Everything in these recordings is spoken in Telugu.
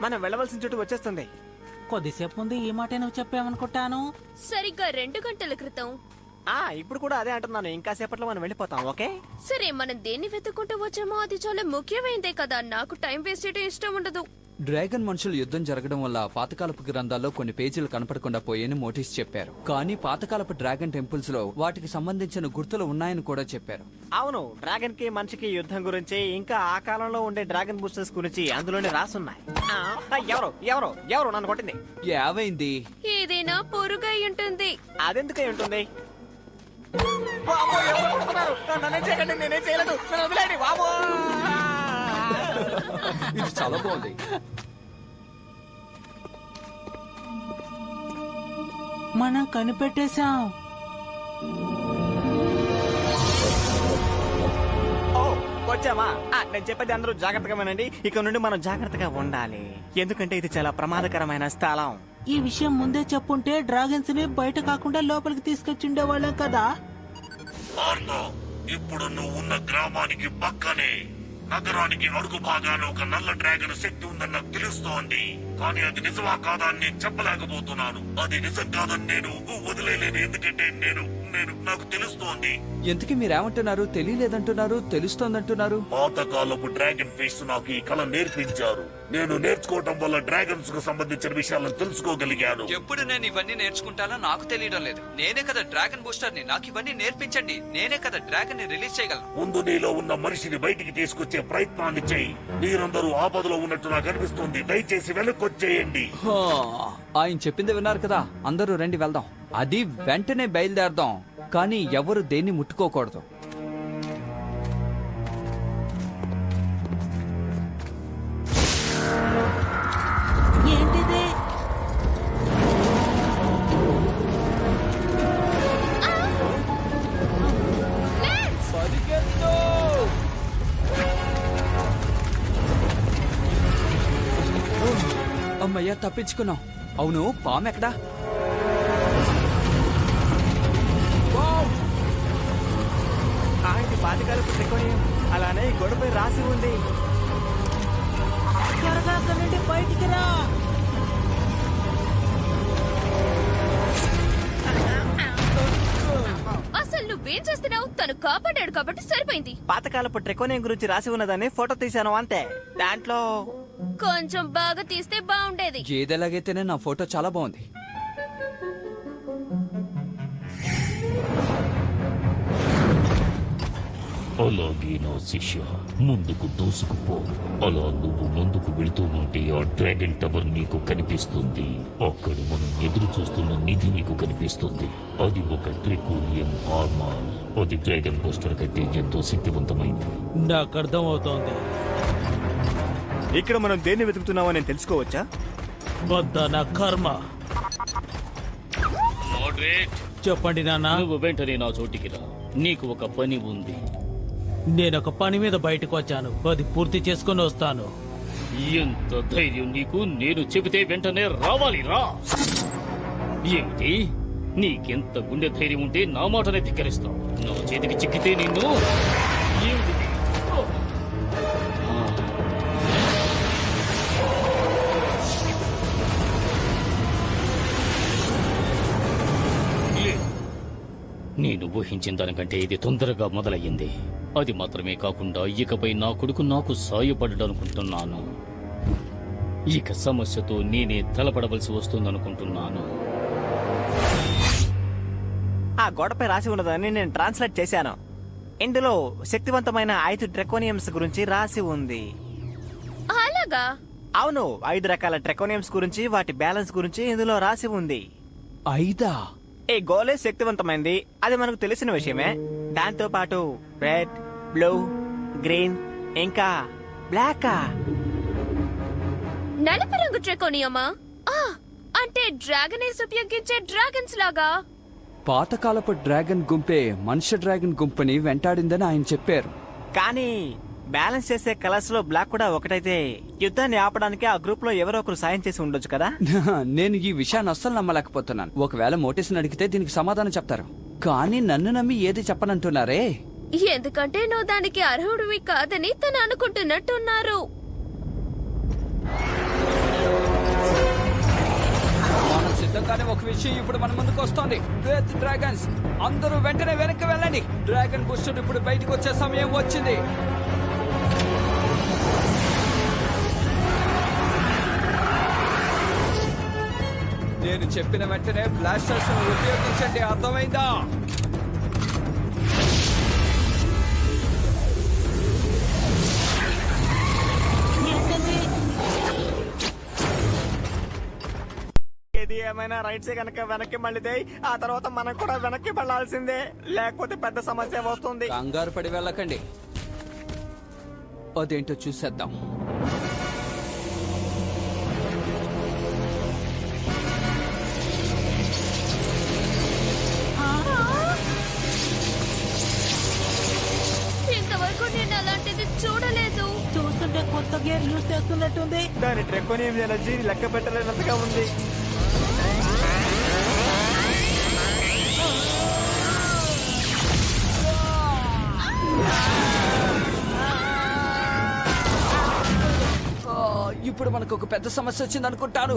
మనం వెళ్ళవలసిన చోటు వచ్చేస్తుంది. కొద్దిసేపు ముందు ఈ మాట నువ్వు చెప్పావనుకుంటాను. సరిగ్గా రెండు గంటల క్రితం. ఆ ఇప్పుడు కూడా అదే అంటున్నాను. ఇంకా సేపట్లో మనం వెళ్ళిపోతాం ఓకే? సరే మనం దేన్ని వెతుక్కుంటూ వచ్చామో అది చాలా ముఖ్యమైనదే కదా. నాకు టైం వేస్ట్ చేయడం ఇష్టం ఉండదు. డ్రాగన్ మనుషులు యుద్ధం జరగడం వల్ల పాతకాలపు గ్రంథాల్లో కొన్ని పేజీలు కనపడకుండా పోయాయని మోటీస్ చెప్పారు. కానీ పాతకాలపు డ్రాగన్ టెంపుల్స్లో వాటికి సంబంధించిన గుర్తులు ఉన్నాయని కూడా చెప్పారు. అవును డ్రాగన్కి మనిషికి యుద్ధం గురించి ఇంకా ఆ కాలంలో ఉండే డ్రాగన్ బూస్టర్స్ గురించి అందులోనే రాసున్నాయి. ఆ, ఎవరు ఎవరు ఎవరు నన్ను కొట్టింది. ఏమైంది? ఏదైనా పొరుగై ఉంటుంది. అదెందుకై ఉంటుంది? వామ్మో, ఎవరో కొడుతున్నారు. నన్నేం చేయకండి, నేనేం చేయలేదు. నన్ను వదిలేయండి, వామ్మో. ఇది చాలా బాగుంది మనం కనిపెట్టేశాం. ఓ, వచ్చామా? ఆ, నేను చెప్పేది అందరూ జాగ్రత్తగా వినండి. ఇక నుండి మనం జాగ్రత్తగా ఉండాలి. ఎందుకంటే ఇది చాలా ప్రమాదకరమైన స్థలం. ఈ విషయం ముందే చెప్పుంటే డ్రాగన్స్ని బయట కాకుండా లోపలికి తీసుకొచ్చిండే వాళ్ళం కదా ఇప్పుడు నువ్వు ఉన్న గ్రామానికి పక్కనే. నగరానికి అడుగు భాగాన ఒక నల్ల డ్రాగన్ శక్తి ఉందని నాకు తెలుస్తోంది. కానీ అది నిజమా కాదా అని నేను చెప్పలేకపోతున్నాను. అది నిజం కాదని నేను వదిలేలేను ఎందుకంటే నేను నేను నాకు తెలుస్తోంది. ఎందుకు మీరేమంటున్నారు? తెలియలేదంటున్నారు తెలుస్తోందంటున్నారు. పాతకాలపు డ్రాగన్ ఫేస్ నాకు ఈ కళ నేర్పించారు. నేను నేర్చుకోవటం వల్ల డ్రాగన్స్కు సంబంధించిన విషయాలను తెలుసుకోగలిగాను. ఎప్పుడు నేను ఇవన్నీ నేర్చుకుంటానో నాకు తెలియడం లేదు. నేనే కదా డ్రాగన్ బూస్టర్ని నాకు ఇవన్నీ నేర్పించండి. నేనే కదా డ్రాగన్ని రిలీజ్ చేయగలను. ముందు నీలో ఉన్న మనిషిని బయటికి తీసుకొచ్చే ప్రయత్నాన్ని చేయి. మీరందరూ ఆపదలో ఉన్నట్టు నాకు అనిపిస్తుంది. దయచేసి వెనక్కొచ్చేయండి. హా, ఆయన చెప్పింది విన్నారు కదా. అందరూ రండి వెళ్దాం. అది వెంటనే బయలుదేరదాం. కానీ ఎవరు దేన్ని ముట్టుకోకూడదు. తప్పించుకున్నాం అవును పాము ఎక్కడా? తను కాపాడాడు కాబట్టి సరిపోయింది. పాతకాలపు ట్రెకోనియం గురించి రాసి ఉన్నదాన్ని ఫోటో తీశాను అంతే. దాంట్లో కొంచెం బాగా తీస్తే బాగుండేది. ఏదెలాగైతేనే నా ఫోటో చాలా బాగుంది. అలాగే నా శిష్య ముందుకు దూసుకుపో. అలా నువ్వు ముందుకు వెళుతూ ఉంటే ఆ డ్రాగన్ టవర్ నీకు కనిపిస్తుంది. అక్కడ మనం ఎదురు చూస్తున్న నిధి నీకు కనిపిస్తుంది. అది ఒక ట్రికోలియం ఆర్మార్. అది డ్రాగన్ పోస్టర్ కంటే ఎంతో శక్తివంతమైంది. నాకు అర్థం అవుతోంది ఇక్కడ మనం దేన్ని వెతుకుతున్నామో నేను తెలుసుకోవచ్చా? వద్ద నా కర్మ. చెప్పండి నాన్న. నువ్వు వెంటనే నా చోటికి రా. నీకు ఒక పని ఉంది. నేను ఒక పని మీద బయటకు వచ్చాను అది పూర్తి చేసుకుని వస్తాను. ఎంత ధైర్యం నీకు? నేను చెబితే వెంటనే రావాలి రా. ఏమిటి? నీకెంత గుండె ధైర్యం ఉంటే నా మాటనే ధిక్కరిస్తావు. నా చేతికి చిక్కితే నిన్ను నేను ఊహించిన దానికంటే ఇది తొందరగా మొదలయ్యింది. అది మాత్రమే కాకుండా ఇకపై నా కొడుకు నాకు సాయపడడనుకుంటున్నాను. ఇక సమస్యతో నేనే తలపడవలసి వస్తుందనుకుంటున్నాను. ఆ గోడపై రాసి ఉన్నదాన్ని నేను ట్రాన్స్లేట్ చేశాను. ఇందులో శక్తివంతమైన ఐదు ట్రెకోనియమ్స్ గురించి రాసి ఉంది. అలాగా? అవును ఐదు రకాల ట్రెకోనియమ్స్ గురించి వాటి బ్యాలెన్స్ గురించి ఇందులో రాసి ఉంది. ఐదా? ఈ గోలే శక్తివంతమైంది. అది మనకు తెలిసిన విషయమే. దాంతో పాటు రెడ్ బ్లూ గ్రీన్ ఇంకా బ్లాక్. నలుపు రంగు ట్రెకోనియమా ఆ, అంటే డ్రాగన్ ఏస్ ఉపయోగించే డ్రాగన్స్ లాగా. పాతకాలపు డ్రాగన్ గుంపే మనుష్య డ్రాగన్ గుంపుని వెంటాడిందని ఆయన చెప్పారు. కానీ బ్యాలెన్స్ చేసే కలర్స్లో బ్లాక్ కూడా ఒకటైతే యుద్ధాన్ని ఆపడానికి ఆ గ్రూప్లో ఎవరో ఒకరు సాయం చేసి ఉండొచ్చు కదా? నేను ఈ విషయాన్ని అస్సలు నమ్మలేకపోతున్నాను. ఒకవేళ మోటీస్ అడిగితే దీనికి సమాధానం చెప్తారు. కానీ నన్ను నమ్మి ఏది చెప్పనంటున్నారే? ఎందుకంటే నువ్వు దానికి అర్హుడివి కాదని తను అనుకుంటున్నట్టున్నారు. సిద్ధంగానే ఒక విషయం ఇప్పుడు మన ముందుకు వస్తోంది. డెత్ డ్రాగన్స్ అందరూ వెంటనే వెనక్కి వెళ్ళండి. డ్రాగన్ బుస్టు ఇప్పుడు బయటకు వచ్చే సమయం వచ్చింది. నేను చెప్పిన వెంటనే బ్లాస్టర్స్ ఉపయోగించండి. అర్థమైందా? ఏది ఏమైనా రైట్సే కనుక వెనక్కి మళ్ళీతే ఆ తర్వాత మనం కూడా వెనక్కి వెళ్ళాల్సిందే. లేకపోతే పెద్ద సమస్య వస్తుంది. కంగారు పడి వెళ్ళకండి. అదేంటో చూసేద్దాం. కొత్త గేర్ యూస్ చేస్తున్నట్టుంది. దాని ట్రెకోనియం ఎనర్జీ లెక్క పెట్టలేనంతగా ఉంది. ఇప్పుడు మనకు ఒక పెద్ద సమస్య వచ్చింది అనుకుంటాను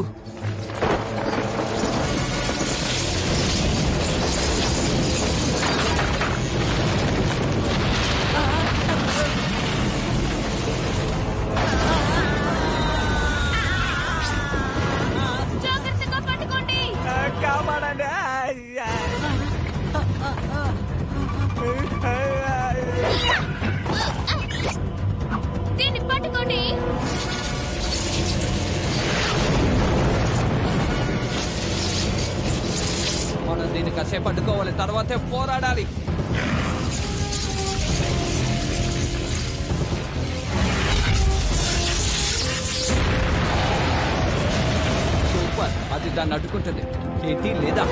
తర్వాతే పోరాడాలి. సూపర్. అది దాన్ని అడ్డుకుంటుంది. ఏంటి లేదా!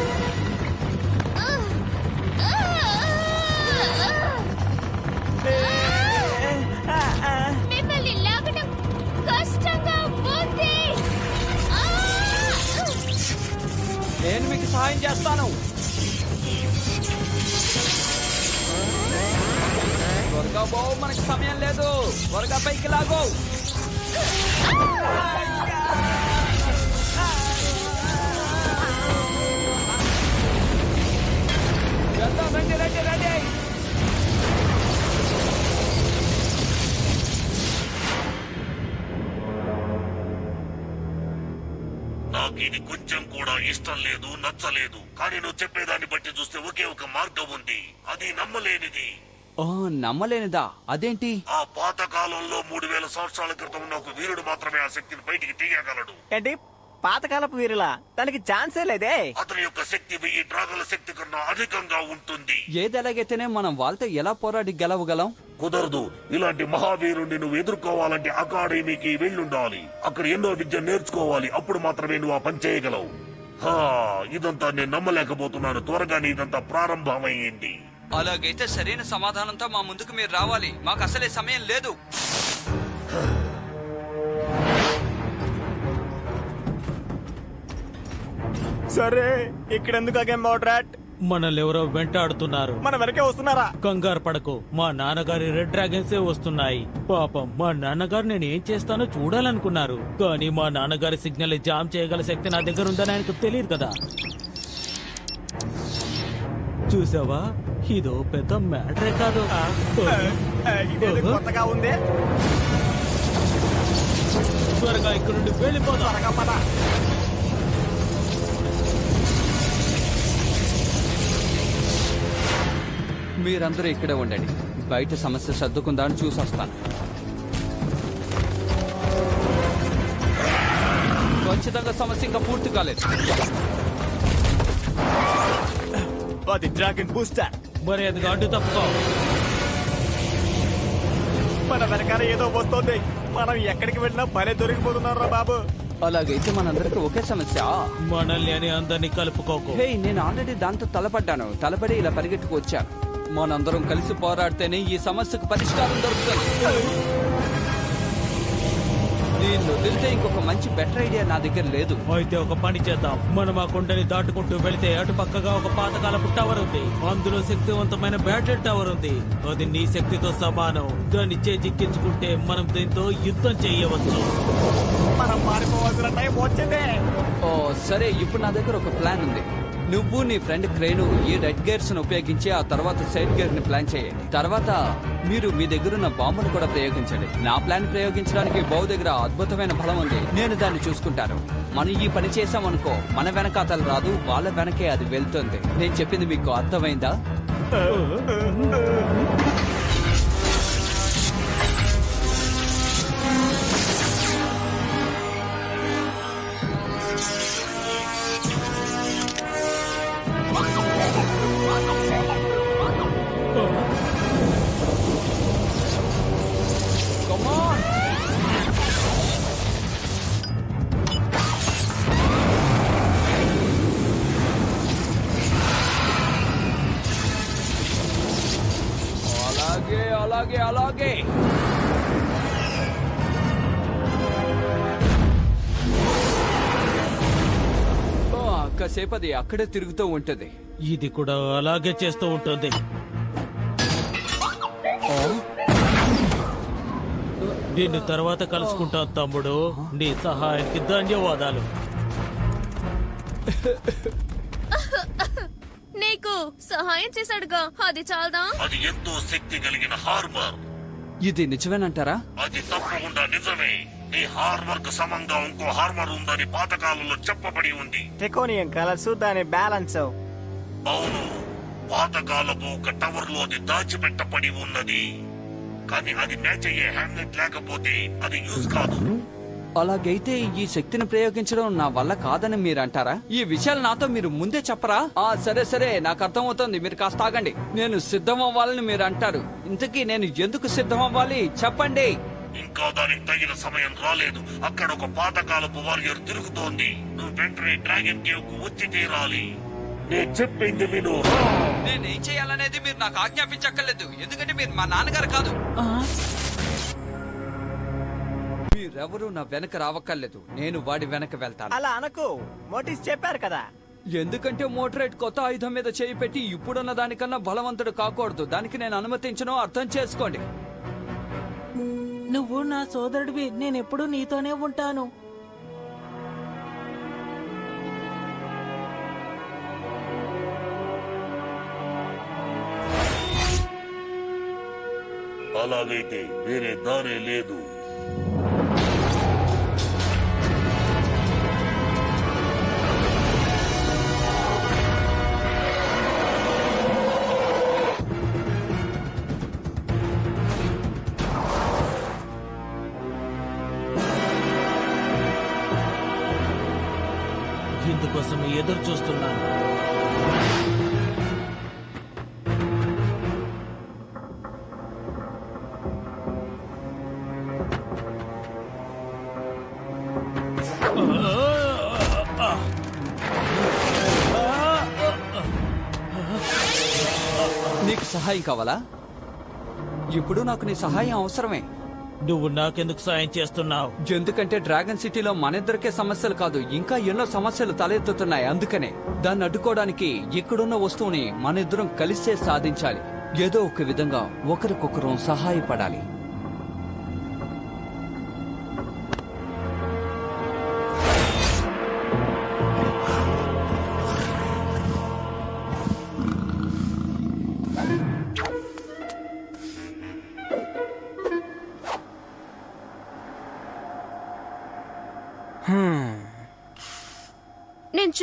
నేను మీకు సహాయం చేస్తాను. త్వరగా మనకి సమయం లేదు. త్వరగా పైకి లాగో. రండి రండి రండి. నాకు ఇది కొంచెం కూడా ఇష్టం లేదు నచ్చలేదు. కానీ నువ్వు చెప్పేదాన్ని బట్టి చూస్తే ఒకే ఒక మార్గం ఉంది. అది నమ్మలేనిది. ఓ నమ్మలేనిదా? అదేంటి? ఆ పాత కాలంలో మూడు వేల సంవత్సరాల క్రితం ఉన్న ఒక వీరుడు మాత్రమే ఆ శక్తిని బయటికి తీయగలడు. ఏంటి? పాతకాలపు వీరులా? దానికి ఛాన్సే లేదే. అతని యొక్క శక్తి వెయ్యి డ్రాగల శక్తి కన్నా అధికంగా ఉంటుంది. ఏది ఎలాగైతేనే మనం వాళ్ళతో ఎలా పోరాడి గెలవగలం? కుదరదు. ఇలాంటి మహావీరుణ్ణి నువ్వు ఎదుర్కోవాలంటే అకాడమీకి వెళ్ళుండాలి. అక్కడ ఎన్నో విద్య నేర్చుకోవాలి. అప్పుడు మాత్రమే నువ్వు ఆ పని చేయగలవు. హా, ఇదంతా నేను నమ్మలేకపోతున్నాను. త్వరగానే ఇదంతా ప్రారంభమైంది. అలాగైతే సరైన సమాధానంతో మా ముందుకు మీరు రావాలి. మాకు అసలే సమయం లేదు. సరే ఇక్కడెందుకు అగేం మోడ్రాట్? మనల్ని ఎవరో వెంటాడుతున్నారు. మన వెనకే వస్తున్నారా? కంగారు పడకు. మా నాన్నగారి రెడ్ డ్రాగన్సే వస్తున్నాయి. పాపం మా నాన్నగారు నేను ఏం చేస్తానో చూడాలనుకున్నారు. కానీ మా నాన్నగారి సిగ్నల్ జామ్ చేయగల శక్తి నా దగ్గర ఉందని ఆయనకు తెలియదు కదా. చూసావా? ఇదో పెద్ద మ్యాటరే కాదు. కొత్తగా ఉంది? త్వరగా ఇక్కడ నుండి వెళ్ళిపోదాం. మీరందరూ ఇక్కడే ఉండండి. బయట సమస్య సర్దుకుందా అని చూసొస్తాను. ఖచ్చితంగా సమస్య ఇంకా పూర్తి కాలేదు. అది డ్రాగన్ బూస్టర్. మరి అది అడ్డు తప్పుకో. మన వెనకాల ఏదో వస్తుంది. మనం ఎక్కడికి వెళ్ళినా భలే దొరికిపోతున్నారా బాబు. అలాగైతే మనందరికి ఒకే సమస్య. మనల్ని అని అందరినీ కలుపుకోకు. హే నేను ఆల్రెడీ దాంతో తలపడ్డాను. తలపడి ఇలా పరిగెట్టుకు వచ్చాను. మనందరం కలిసి పోరాడితేనే ఈ సమస్యకు పరిష్కారం దొరుకుతుంది. దీన్ని వదిలితే ఇంకొక మంచి బెటర్ ఐడియా నా దగ్గర లేదు. అయితే ఒక పని చేద్దాం. మనం ఆ కొండని దాటుకుంటూ వెళితే అటు పక్కగా ఒక పాతకాలపు టవర్ ఉంది. అందులో శక్తివంతమైన బ్యాటరీ టవర్ ఉంది. అది నీ శక్తితో సమానం. దాన్ని చేజిక్కించుకుంటే మనం దీంతో యుద్ధం చేయవచ్చు. మనం పారిపోవాల్సిన టైం వచ్చిందే. ఓ సరే ఇప్పుడు నా దగ్గర ఒక ప్లాన్ ఉంది. నువ్వు నీ ఫ్రెండ్ క్రేను ఈ రెడ్ గేర్స్ను ఉపయోగించి ఆ తర్వాత సైడ్ గేర్ని ప్లాన్ చేయండి. తర్వాత మీరు మీ దగ్గర ఉన్న బాంబును కూడా ప్రయోగించండి. నా ప్లాన్ ప్రయోగించడానికి బౌ దగ్గర అద్భుతమైన బలం ఉంది. నేను దాన్ని చూసుకుంటాను. మనం ఈ పని చేసామనుకో మన వెనక అతలు రాదు వాళ్ళ వెనకే అది వెళ్తుంది. నేను చెప్పింది మీకు అర్థమైందా? అలాగే అలాగే. అలాగే ఓ, కాసేపు అది అక్కడే తిరుగుతూ ఉంటది. ఇది కూడా అలాగే చేస్తూ ఉంటుంది. నిన్ను తర్వాత కలుసుకుంటాం తమ్ముడు. నీ సహాయానికి ధన్యవాదాలు. సహాయం చేశాడుగా. అది చాలదా? అది ఎంతో శక్తి కలిగిన హార్బర్ ఇది నిజమేనంటారా? అది తప్పకుండా నిజమే. ఈ హార్బర్కు సమంగా ఇంకో హార్బర్ ఉందని పాతకాలంలో చెప్పబడి ఉంది. టెకోనియం కలర్స్ దాని బ్యాలెన్స్. అవును. పాతకాలపు ఒక టవర్లో అది దాచిపెట్టబడి ఉన్నది. కానీ అది మ్యాచ్ అయ్యే హ్యాండ్లెట్ లేకపోతే అది యూజ్ కాదు. అలాగైతే ఈ శక్తిని ప్రయోగించడం నా వల్ల కాదని మీరు అంటారా ఈ విషయాలు నాతో మీరు ముందే చెప్పరా? ఆ సరే సరే నాకు అర్థమవుతోంది. మీరు కాస్త ఆగండి. నేను సిద్ధం అవ్వాలని మీరు అంటారు ఇంతకీ నేను ఎందుకు సిద్ధం అవ్వాలి చెప్పండి. ఇంకా దానికి తగిన సమయం రాలేదు. అక్కడ ఒక పాతకాలపు వారియర్ తిరుగుతోంది. నువ్వు వెంటనే డ్రాగన్ కేవ్కు వచ్చి తీరాలి. నేను చెప్పింది విను. నేనేం చేయాలనేది మీరు నాకు ఆజ్ఞాపించక్కర్లేదు. ఎందుకంటే మీరు మా నాన్నగారు కాదు. మీరెవరూ నా వెనక రావక్కర్లేదు. నేను వాడి వెనక వెళ్తాను. అలా అనకు. మోటీస్ చెప్పారు కదా. ఎందుకంటే మోటరేట్ కొత్త ఆయుధం మీద చేయి పెట్టి ఇప్పుడున్న దానికన్నా బలవంతుడు కాకూడదు. దానికి నేను అనుమతించను అర్థం చేసుకోండి. నువ్వు నా సోదరుడివి. నేనెప్పుడు నీతోనే ఉంటాను. అలాగైతే వేరే దారే లేదు. సహాయం కావాలా? ఇప్పుడు నాకు నీ సహాయం అవసరమే. నువ్వు నాకెందుకు సాయం చేస్తున్నావు? ఎందుకంటే డ్రాగన్ సిటీలో మనిద్దరికే సమస్యలు కాదు ఇంకా ఎన్నో సమస్యలు తలెత్తుతున్నాయి. అందుకనే దాన్ని అడ్డుకోవడానికి ఇక్కడున్న వస్తువుని మనిద్దరం కలిసే సాధించాలి. ఏదో ఒక విధంగా ఒకరికొకరం సహాయపడాలి.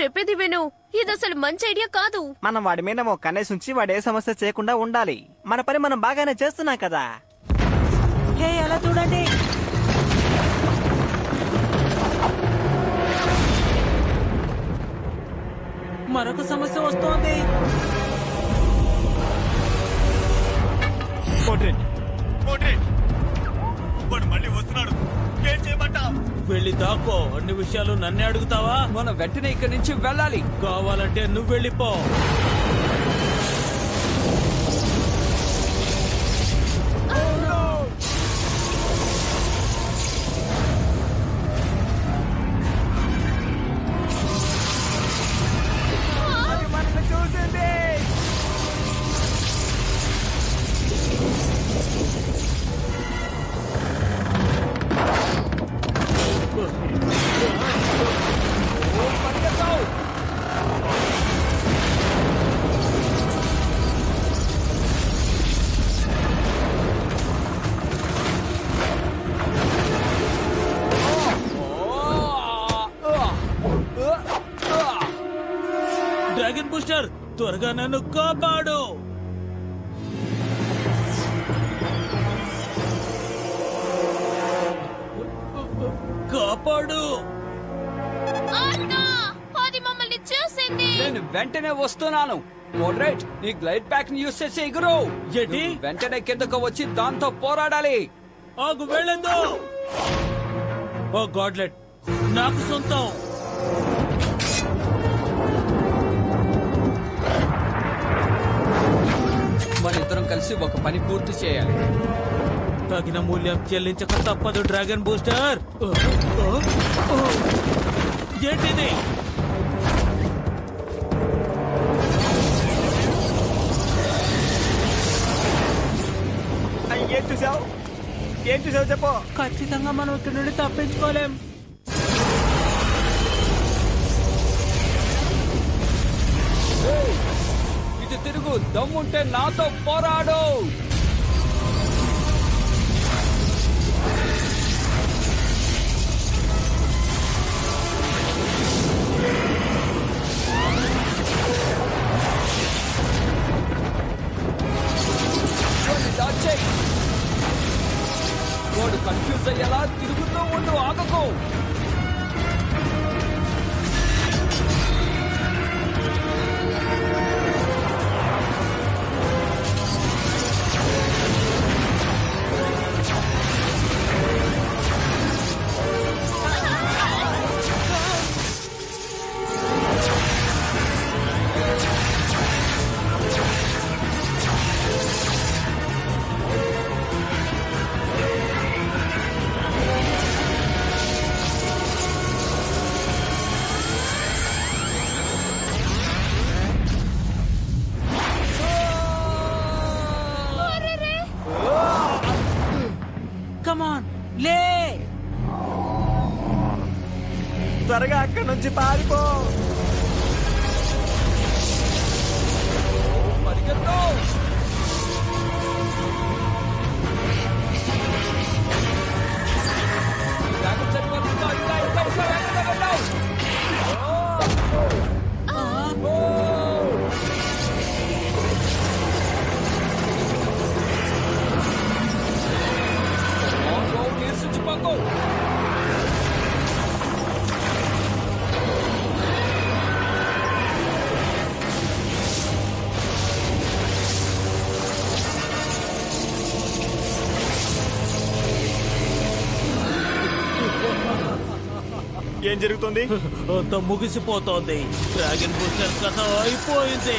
చెప్పేది విను. ఇది అసలు మంచి ఐడియా కాదు. మనం వాడి మీద ఒక కన్నేసి ఉంచి వాడు ఏ సమస్య చేయకుండా ఉండాలి. మన పని మనం బాగానే చేస్తున్నాం కదా. హే అలా చూడండి. మరొక సమస్య వస్తోంది. వెళ్ళి దాక్కో. అన్ని విషయాలు నన్నే అడుగుతావా? మనం వెంటనే ఇక్కడి నుంచి వెళ్ళాలి. కావాలంటే నువ్వు వెళ్ళిపో. కాపాడు. కాపాడు. అన్నా! అది మమ్మల్ని చూసింది. నేను వెంటనే వస్తున్నాను. మోడరేట్ నీ గ్లైడ్ ప్యాక్ని యూస్ చేసి ఎగురు. ఏంటి? వెంటనే కిందకు వచ్చి దాంతో పోరాడాలి. ఆగు వెళ్ళదు ఓ గాడ్లెట్ నాకు సొంతం. కలిసి ఒక పని పూర్తి చేయాలి. తగిన మూల్యం చెల్లించక తప్పదు డ్రాగన్ బూస్టర్. ఏంటిది? ఏం చూసావు? ఏం చూసావు చెప్పు. ఖచ్చితంగా మనం ఇక్కడ నుండి తప్పించుకోలేం. ఇది తిరుగు దమ్ముంటే నాతో పోరాడు. వాడు కన్ఫ్యూజ్ అయ్యేలా తిరుగుతూ ఉండు ఆగకు. కమాన్ లే త్వరగా అక్కడి నుంచి పారిపో. ఏం జరుగుతుంది? అంత ముగిసిపోతోంది. డ్రాగన్ బూస్టర్ కథ అయిపోయింది.